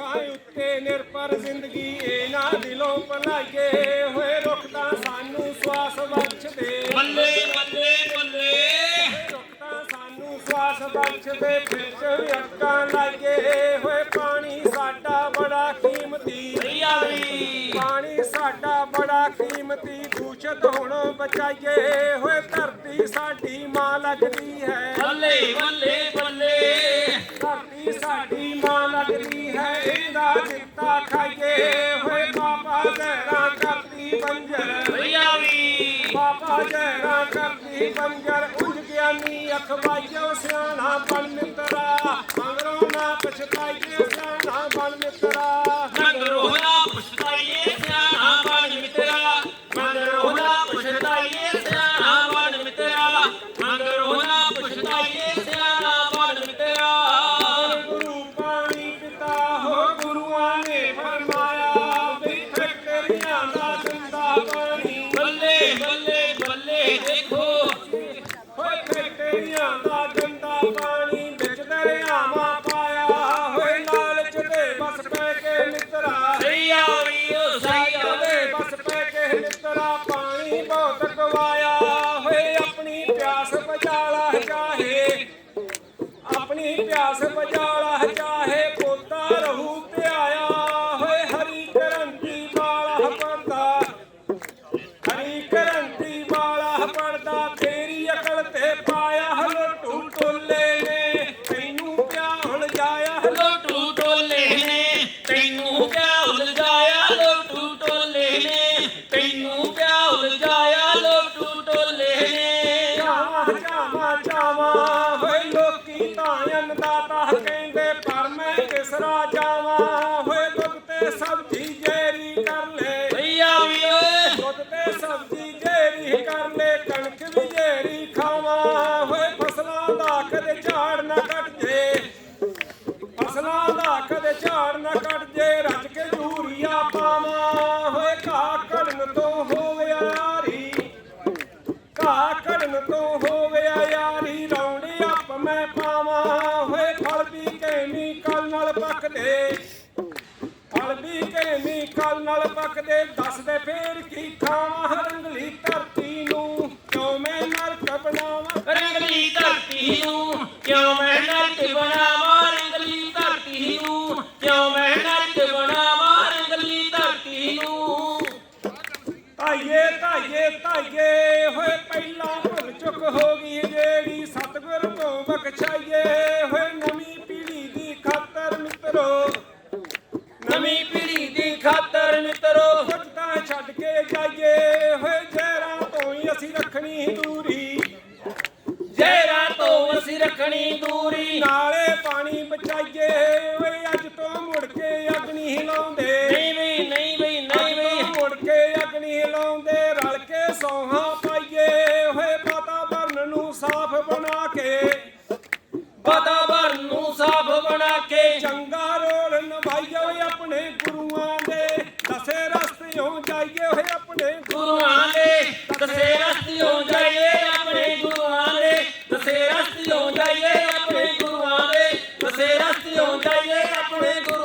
ਰੁੱਖਾਂ ਉੱਤੇ ਨਿਰਭਰ ਜ਼ਿੰਦਗੀ ਇਹ ਨਾ ਦਿਲੋਂ ਭਲਾਈਏ। ਹੋਏ ਰੁੱਖ ਤਾਂ ਸਾਨੂੰ ਸਵਾਸ ਬਖਸ਼ਦੇ ਬੱਲੇ ਬੱਲੇ ਬੱਲੇ। ਰੁੱਖ ਤਾਂ ਸਾਨੂੰ ਸਵਾਸ ਬਖਸ਼ਦੇ ਵਿੱਚ ਅੱਕਾਂ ਲਾਈਏ। ਹੋਏ ਪਾਣੀ ਸਾਡਾ ਬੜਾ ਕੀਮਤੀ। ਪਾਣੀ ਸਾਡਾ ਬੜਾ ਕੀਮਤੀ। ਦੂਸ਼ਿਤ ਹੋਣੋਂ ਬਚਾਈਏ। ਹੋਏ ਧਰਤੀ ਸਾਡੀ ਮਾਂ ਲੱਗਦੀ ਹੈ। ਬੱਲੇ ਬੱਲੇ ਬੱਲੇ। ਧਰਤੀ ਸਾਡੀ ਮਾਂ ਦਿੱਤਾ ਖਾਈਏ ਹੋਏ ਬਾਬਾ ਜ਼ਹਿਰਾ ਕਰਦੀ ਬੰਜਰ। ਯਾਰੀ ਬਾਬਾ ਜ਼ਹਿਰਾ ਕਰਦੀ ਬੰਜਰ। ਉਜ ਗਿਆਨੀ ਅਖਵਾਈਓ ਸਿਆਣਾ ਬਣ ਮਿੱਤਰਾ। ਮੰਗਰੋਂ ਨਾ ਪਛਤਾਈਏ ਜਾਵਾਂ ਜਾਵਾਂ ਹੋਏ ਲੋਕੀ ਤਾਂ ਅੰਨਦਾਤਾ ਕਹਿੰਦੇ ਵੀ ਕੈਮੀਕਲ ਨਾਲ ਪੱਕਦੇ ਦੱਸਦੇ ਫੇਰ ਕੀ ਖਾਵਾਂ ਰੰਗਲੀ ਧਰਤੀ ਨੂੰ। ਕਿਉਂ ਮੈਂ ਨਰਕ ਬਣਾਵਾਂ ਰੰਗਲੀ ਧਰਤੀ ਨੂੰ। ਕਿਉਂ ਮੈਂ ਨਰਕ ਬਣਾਵਾਂ? ਰੰਗਲੀ ਧਰਤੀ ਨੂੰ। ਕਿਉਂ ਮੈਂ ਨਰਕ ਬਣਾਵਾਂ? ਰੰਗਲੀ ਧਰਤੀ ਨੂੰ। ਤਾਈਏ ਤਾਈਏ ਤਾਈਏ ਮਿੱਤਰੋ ਤਾਂ ਛੱਡ ਕੇ ਜਾਈਏ। ਹੋਏ ਜ਼ਹਿਰਾਂ ਤੋਂ ਹੀ ਅਸੀਂ ਰੱਖਣੀ ਦੂਰੀ। ਜ਼ਹਿਰਾਂ ਤੋਂ ਅਸੀਂ ਰੱਖਣੀ ਦੂਰੀ। ਨਾਲੇ ਪਾਣੀ ਬਚਾਈਏ। ਓਏ ਅੱਜ ਤੋਂ ਮੁੜ ਕੇ ਅੱਗ ਨਹੀਂ ਲਾਉਂਦੇ ਨਹੀਂ ਵੀ ਨਹੀਂ ਵੀ। ਨਹੀਂ ਵੀ ਮੁੜ ਕੇ ਅੱਗ ਨਹੀਂ ਲਾਉਂਦੇ ਰਲ ਕੇ ਸੌਹਾਂ ਪਾਈਏ। ਹੋਏ ਵਾਤਾਵਰਨ ਨੂੰ ਸਾਫ਼ ਬਣਾ ਕੇ। ਵਾਤਾਵਰਨ ਨੂੰ ਸਾਫ਼ ਬਣਾ ਕੇ। ਚੰਗਾ não die yet,